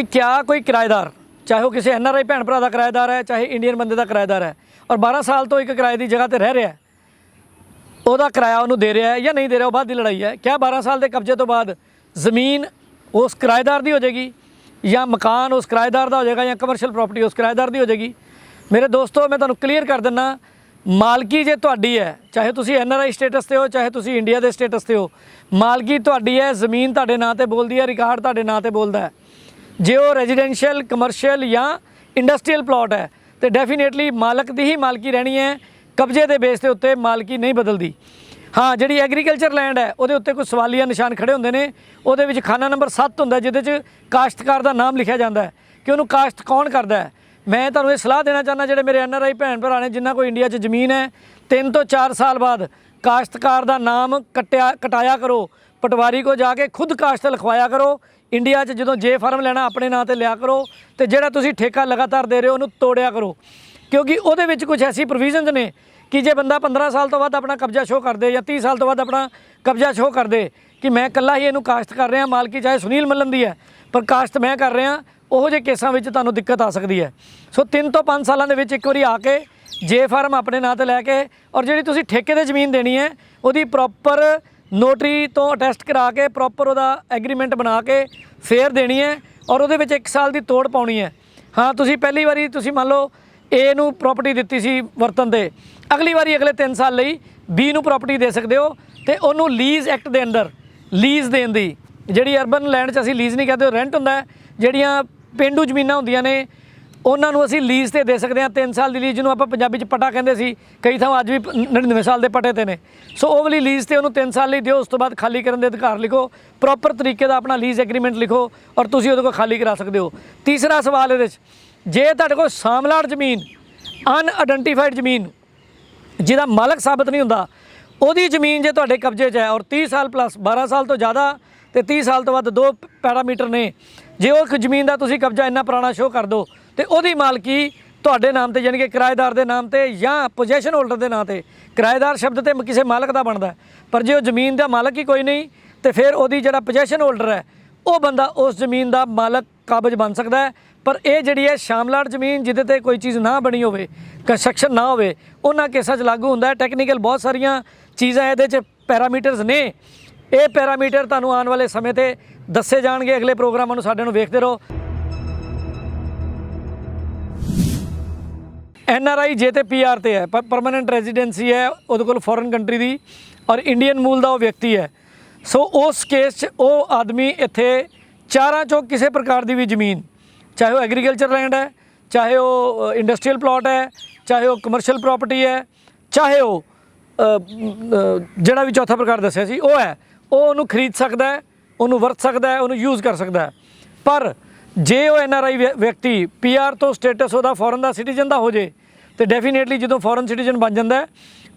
ਕਿ ਕਿਆ ਕੋਈ ਕਿਰਾਏਦਾਰ ਚਾਹੇ ਉਹ ਕਿਸੇ ਐਨਆਰਆਈ ਭੈਣ ਭਰਾ ਦਾ ਕਿਰਾਏਦਾਰ ਹੈ ਚਾਹੇ ਇੰਡੀਅਨ ਬੰਦੇ ਦਾ ਕਿਰਾਏਦਾਰ ਹੈ ਔਰ 12 ਸਾਲ ਤੋਂ ਇੱਕ ਕਿਰਾਏ ਦੀ ਜਗ੍ਹਾ ਤੇ ਰਹਿ ਰਿਹਾ ਉਹਦਾ ਕਿਰਾਇਆ ਉਹਨੂੰ ਦੇ ਰਿਹਾ ਹੈ ਜਾਂ ਨਹੀਂ ਦੇ ਰਿਹਾ ਉਹ ਬਾਅਦ ਦੀ ਲੜਾਈ ਹੈ ਕਿਆ 12 ਸਾਲ ਦੇ ਕਬਜ਼ੇ ਤੋਂ ਬਾਅਦ ਜ਼ਮੀਨ ਉਸ ਕਿਰਾਏਦਾਰ ਦੀ ਹੋ ਜਾਏਗੀ ਜਾਂ ਮਕਾਨ ਉਸ ਕਿਰਾਏਦਾਰ ਦਾ ਹੋ ਜਾਏਗਾ ਜਾਂ ਕਮਰਸ਼ੀਅਲ ਪ੍ਰਾਪਰਟੀ ਉਸ ਕਿਰਾਏਦਾਰ ਦੀ ਹੋ ਜਾਏਗੀ ਮੇਰੇ ਦੋਸਤੋ ਮੈਂ ਤੁਹਾਨੂੰ ਕਲੀਅਰ ਕਰ ਦਿੰਨਾ ਮਾਲਕੀ ਜੇ ਤੁਹਾਡੀ ਹੈ ਚਾਹੇ ਤੁਸੀਂ ਐਨਆਰਆਈ ਸਟੇਟਸ ਤੇ ਹੋ ਚਾਹੇ ਤੁਸੀਂ ਇੰਡੀਆ ਦੇ ਸਟੇਟਸ ਤੇ ਹੋ ਮਾਲਕੀ ਤੁਹਾਡੀ ਹੈ ਜ਼ਮੀਨ ਤੁਹਾਡੇ ਨਾਂ ਤੇ ਬੋਲਦੀ ਹੈ ਰਿਕਾਰਡ ਤੁਹਾਡੇ ਨਾਂ ਤੇ ਬੋਲਦਾ ਹੈ ਜੇ ਉਹ ਰੈਜ਼ੀਡੈਂਸ਼ੀਅਲ ਕਮਰਸ਼ੀਅਲ ਜਾਂ ਇੰਡਸਟਰੀਅਲ ਪਲਾਟ ਹੈ। ਤੇ ਡੈਫੀਨੇਟਲੀ ਮਾਲਕ ਦੀ ਹੀ ਮਾਲਕੀ ਰਹਿਣੀ ਹੈ। ਕਬਜ਼ੇ ਦੇ ਬੇਸ ਦੇ ਉੱਤੇ ਮਾਲਕੀ ਨਹੀਂ ਬਦਲਦੀ। ਹਾਂ, ਜਿਹੜੀ ਐਗਰੀਕਲਚਰ ਲੈਂਡ ਹੈ, ਉਹਦੇ ਉੱਤੇ ਕੋਈ ਸਵਾਲੀਆ ਨਿਸ਼ਾਨ ਖੜੇ ਹੁੰਦੇ ਨੇ। ਉਹਦੇ ਵਿੱਚ ਖਾਨਾ ਨੰਬਰ 7 ਹੁੰਦਾ, ਜਿਹਦੇ 'ਚ ਕਾਸ਼ਤਕਾਰ ਦਾ ਨਾਮ ਲਿਖਿਆ ਜਾਂਦਾ ਹੈ ਕਿ ਉਹਨੂੰ ਕਾਸ਼ਤ ਕੌਣ ਕਰਦਾ ਹੈ। ਮੈਂ ਤੁਹਾਨੂੰ ਇਹ ਸਲਾਹ ਦੇਣਾ ਚਾਹੁੰਦਾ, ਜਿਹੜੇ ਮੇਰੇ ਐੱਨ ਆਰ ਆਈ ਭੈਣ ਭਰਾ ਨੇ, ਜਿਨ੍ਹਾਂ ਕੋਲ ਇੰਡੀਆ 'ਚ ਜ਼ਮੀਨ ਹੈ 3 ਤੋਂ 4 ਸਾਲ ਬਾਅਦ ਕਾਸ਼ਤਕਾਰ ਦਾ ਨਾਮ ਕਟਿਆ ਕਟਾਇਆ ਕਰੋ। ਪਟਵਾਰੀ ਕੋ ਜਾ ਕੇ ਖੁਦ ਕਾਸ਼ਤ ਲਿਖਵਾਇਆ ਕਰੋ। ਇੰਡੀਆ 'ਚ ਜਦੋਂ ਜੇ ਫਾਰਮ ਲੈਣਾ ਆਪਣੇ ਨਾਂ ਤੇ ਲਿਆ ਕਰੋ ਤੇ ਜਿਹੜਾ ਤੁਸੀਂ ਠੇਕਾ ਲਗਾਤਾਰ ਦੇ ਰਹੇ ਹੋ ਉਹਨੂੰ ਤੋੜਿਆ ਕਰੋ। ਕਿਉਂਕਿ ਉਹਦੇ ਵਿੱਚ ਕੁਝ ਐਸੀ ਪ੍ਰੋਵੀਜ਼ਨਸ ਨੇ ਕਿ ਜੇ ਬੰਦਾ 15 ਸਾਲ ਤੋਂ ਬਾਅਦ ਆਪਣਾ ਕਬਜ਼ਾ ਸ਼ੋਅ ਕਰਦੇ ਜਾਂ 30 ਸਾਲ ਤੋਂ ਬਾਅਦ ਆਪਣਾ ਕਬਜ਼ਾ ਸ਼ੋਅ ਕਰਦੇ ਕਿ ਮੈਂ ਇਕੱਲਾ ਹੀ ਇਹਨੂੰ ਕਾਸ਼ਤ ਕਰ ਰਿਹਾ, ਮਾਲਕੀ ਚਾਹੇ ਸੁਨੀਲ ਮੱਲਨ ਦੀ ਹੈ, ਪਰ ਕਾਸ਼ਤ ਮੈਂ ਕਰ ਰਿਹਾ, ਉਹੋ ਜਿਹੇ ਕੇਸਾਂ ਵਿੱਚ ਤੁਹਾਨੂੰ ਦਿੱਕਤ ਆ ਸਕਦੀ ਹੈ। ਸੋ 3 ਤੋਂ 5 ਸਾਲਾਂ ਦੇ ਵਿੱਚ ਇੱਕ ਵਾਰੀ ਆ ਕੇ ਜੇ ਫਾਰਮ ਆਪਣੇ ਨਾਂ ਤੇ ਲੈ ਕੇ ਔਰ ਜਿਹੜੀ ਤੁਸੀਂ ਠੇਕੇ ਤੇ ਜ਼ਮੀਨ ਦੇਣੀ ਹੈ, ਉਹਦੀ ਪ੍ਰੋਪਰ ਨੋਟਰੀ ਤੋਂ ਅਟੈਸਟ ਕਰਾ ਕੇ ਪ੍ਰੋਪਰ ਉਹਦਾ ਐਗਰੀਮੈਂਟ ਬਣਾ ਕੇ ਫੇਰ ਦੇਣੀ ਹੈ ਔਰ ਉਹਦੇ ਵਿੱਚ 1 ਸਾਲ ਦੀ ਤੋੜ ਪਾਉਣੀ ਹੈ। ਹਾਂ, ਤੁਸੀਂ ਪਹਿਲੀ ਵਾਰੀ ਤੁਸੀਂ ਮੰਨ ਲਓ ਏ ਨੂੰ ਪ੍ਰਾਪਰਟੀ ਦਿੱਤੀ ਸੀ ਵਰਤਨ ਤੇ। ਅਗਲੀ ਵਾਰੀ ਅਗਲੇ 3 ਸਾਲ ਲਈ ਬੀ ਨੂੰ ਪ੍ਰਾਪਰਟੀ ਦੇ ਸਕਦੇ ਹੋ ਤੇ ਉਹਨੂੰ ਲੀਜ਼ ਐਕਟ ਦੇ ਅੰਦਰ ਲੀਜ਼ ਦੇਣ ਦੀ। ਜਿਹੜੀ ਅਰਬਨ ਲੈਂਡ 'ਚ ਅਸੀਂ ਲੀਜ਼ ਨਹੀਂ ਕਹਿੰਦੇ ਰੈਂਟ ਹੁੰਦਾ ਜਿਹੜੀਆਂ ਪਿੰਡੂ ਜ਼ਮੀਨਾਂ ਹੁੰਦੀਆਂ ਨੇ ਉਹਨਾਂ ਨੂੰ ਅਸੀਂ ਲੀਜ਼ ਤੇ ਦੇ ਸਕਦੇ ਹਾਂ। 3 ਸਾਲ ਦੀ ਲੀਜ਼ ਜਿਹਨੂੰ ਆਪਾਂ ਪੰਜਾਬੀ 'ਚ ਪਟਾ ਕਹਿੰਦੇ ਸੀ, ਕਈ ਥਾਂ ਅੱਜ ਵੀ 99 ਸਾਲ ਦੇ ਪਟੇ ਤੇ ਨੇ। ਸੋ ਉਹ ਵਾਲੀ ਲੀਜ਼ ਤੇ ਉਹਨੂੰ 3 ਸਾਲ ਲਈ ਦਿਓ, ਉਸ ਤੋਂ ਬਾਅਦ ਖਾਲੀ ਕਰਨ ਦੇ ਅਧਿਕਾਰ ਲਿਖੋ ਪ੍ਰੋਪਰ ਤਰੀਕੇ ਦਾ ਆਪਣਾ ਲੀਜ਼ ਐਗਰੀਮੈਂਟ ਲਿਖੋ ਔਰ ਤੁਸੀਂ ਉਹਦੇ ਕੋਲ ਖਾਲੀ ਕਰਾ ਸਕਦੇ ਹੋ। ਤੀਸਰਾ ਸਵਾਲ ਇਹਦੇ 'ਚ, ਜੇ ਤੁਹਾਡੇ ਕੋਲ ਸਾਮਲਾੜ ਜ਼ਮੀਨ ਅਨਆਇਡੈਂਟੀਫਾਈਡ ਜ਼ਮੀਨ, ਜਿਹਦਾ ਮਾਲਕ ਸਾਬਤ ਨਹੀਂ ਹੁੰਦਾ, ਉਹਦੀ ਜ਼ਮੀਨ ਜੇ ਤੁਹਾਡੇ ਕਬਜ਼ੇ 'ਚ ਹੈ ਔਰ 30 ਸਾਲ ਪਲੱਸ 12 ਸਾਲ ਤੋਂ ਜ਼ਿਆਦਾ ਤੇ 30 ਸਾਲ ਤੋਂ ਵੱਧ ਦੋ ਪੈਰਾਮੀਟਰ ਨੇ, ਜੇ ਉਹ ਜ਼ਮੀਨ ਦਾ ਤੁਸੀਂ ਕਬਜ਼ਾ ਇੰਨਾ ਪੁਰਾਣਾ ਸ਼ੋਅ ਕਰ ਦਿਓ ਤੇ ਉਹਦੀ ਮਾਲਕੀ ਤੁਹਾਡੇ ਨਾਮ ਤੇ, ਯਾਨੀ ਕਿ ਕਿਰਾਏਦਾਰ ਦੇ ਨਾਮ ਤੇ ਜਾਂ ਪੋਜੀਸ਼ਨ ਹੋਲਡਰ ਦੇ ਨਾਮ ਤੇ। ਕਿਰਾਏਦਾਰ ਸ਼ਬਦ ਤੇ ਕਿਸੇ ਮਾਲਕ ਦਾ ਬਣਦਾ ਪਰ ਜੇ ਉਹ ਜ਼ਮੀਨ ਦਾ ਮਾਲਕ ਹੀ ਕੋਈ ਨਹੀਂ, ਤੇ ਫਿਰ ਉਹਦੀ ਜਿਹੜਾ ਪੋਜੀਸ਼ਨ ਹੋਲਡਰ ਹੈ, ਉਹ ਬੰਦਾ ਉਸ ਜ਼ਮੀਨ ਦਾ ਮਾਲਕ ਕਾਬਜ ਬਣ ਸਕਦਾ ਹੈ। ਪਰ ਇਹ ਜਿਹੜੀ ਹੈ ਸ਼ਾਮਲਾਟ ਜ਼ਮੀਨ, ਜਿਹਦੇ ਤੇ ਕੋਈ ਚੀਜ਼ ਨਾ ਬਣੀ ਹੋਵੇ ਕੰਸਟਰਕਸ਼ਨ ਨਾ ਹੋਵੇ, ਉਹਨਾਂ ਕੇਸਾਂ 'ਚ ਲਾਗੂ ਹੁੰਦਾ ਹੈ। ਟੈਕਨੀਕਲ ਬਹੁਤ ਸਾਰੀਆਂ ਚੀਜ਼ਾਂ ਇਹਦੇ 'ਚ ਪੈਰਾਮੀਟਰਸ ਨੇ। ਇਹ ਪੈਰਾਮੀਟਰ ਤੁਹਾਨੂੰ ਆਉਣ ਵਾਲੇ ਸਮੇਂ ਤੇ ਦੱਸੇ ਜਾਣਗੇ। ਅਗਲੇ ਪ੍ਰੋਗਰਾਮਾਂ ਨੂੰ ਸਾਡੇ ਨੂੰ ਵੇਖਦੇ ਰਹੋ। ਐਨ ਆਰ ਆਈ ਜੇ ਤੇ ਪੀ ਆਰ ਤੇ ਹੈ ਪਰਮਨੈਂਟ ਰੈਜ਼ੀਡੈਂਸੀ ਹੈ, ਉਹਦੇ ਕੋਲ ਫੋਰਨ ਕੰਟਰੀ ਦੀ ਔਰ ਇੰਡੀਅਨ ਮੂਲ ਦਾ ਉਹ ਵਿਅਕਤੀ ਹੈ। ਸੋ ਉਸ ਕੇਸ 'ਚ ਉਹ ਆਦਮੀ ਇੱਥੇ ਚਾਰਾਂ ਚੋਂ ਕਿਸੇ ਪ੍ਰਕਾਰ ਦੀ ਵੀ ਜ਼ਮੀਨ, ਚਾਹੇ ਉਹ ਐਗਰੀਕਲਚਰ ਲੈਂਡ ਹੈ, ਚਾਹੇ ਉਹ ਇੰਡਸਟਰੀਅਲ ਪਲਾਟ ਹੈ, ਚਾਹੇ ਉਹ ਕਮਰਸ਼ੀਅਲ ਪ੍ਰਾਪਰਟੀ ਹੈ, ਚਾਹੇ ਉਹ ਜਿਹੜਾ ਵੀ ਚੌਥਾ ਪ੍ਰਕਾਰ ਦੱਸਿਆ ਸੀ, ਉਹ ਹੈ। ਉਹ ਉਹਨੂੰ ਖਰੀਦ ਸਕਦਾ ਹੈ, ਉਹਨੂੰ ਵਰਤ ਸਕਦਾ ਹੈ, ਉਹਨੂੰ ਯੂਜ਼ ਕਰ ਸਕਦਾ ਹੈ। ਪਰ ਜੇ ਉਹ ਐਨ ਆਰ ਆਈ ਵਿਅਕਤੀ ਪੀ ਆਰ ਤੋਂ ਸਟੇਟਸ ਉਹਦਾ ਫੋਰਨ ਦਾ ਸਿਟੀਜ਼ਨ ਦਾ ਹੋ ਜੇ ਤੇ ਡੈਫੀਨੇਟਲੀ ਜਦੋਂ ਫੋਰਨ ਸਿਟੀਜ਼ਨ ਬਣ ਜਾਂਦਾ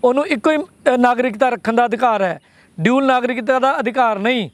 ਉਹਨੂੰ ਇੱਕੋ ਹੀ ਨਾਗਰਿਕਤਾ ਰੱਖਣ ਦਾ ਅਧਿਕਾਰ ਹੈ। ਡਿਊਲ ਨਾਗਰਿਕਤਾ ਦਾ ਅਧਿਕਾਰ ਨਹੀਂ।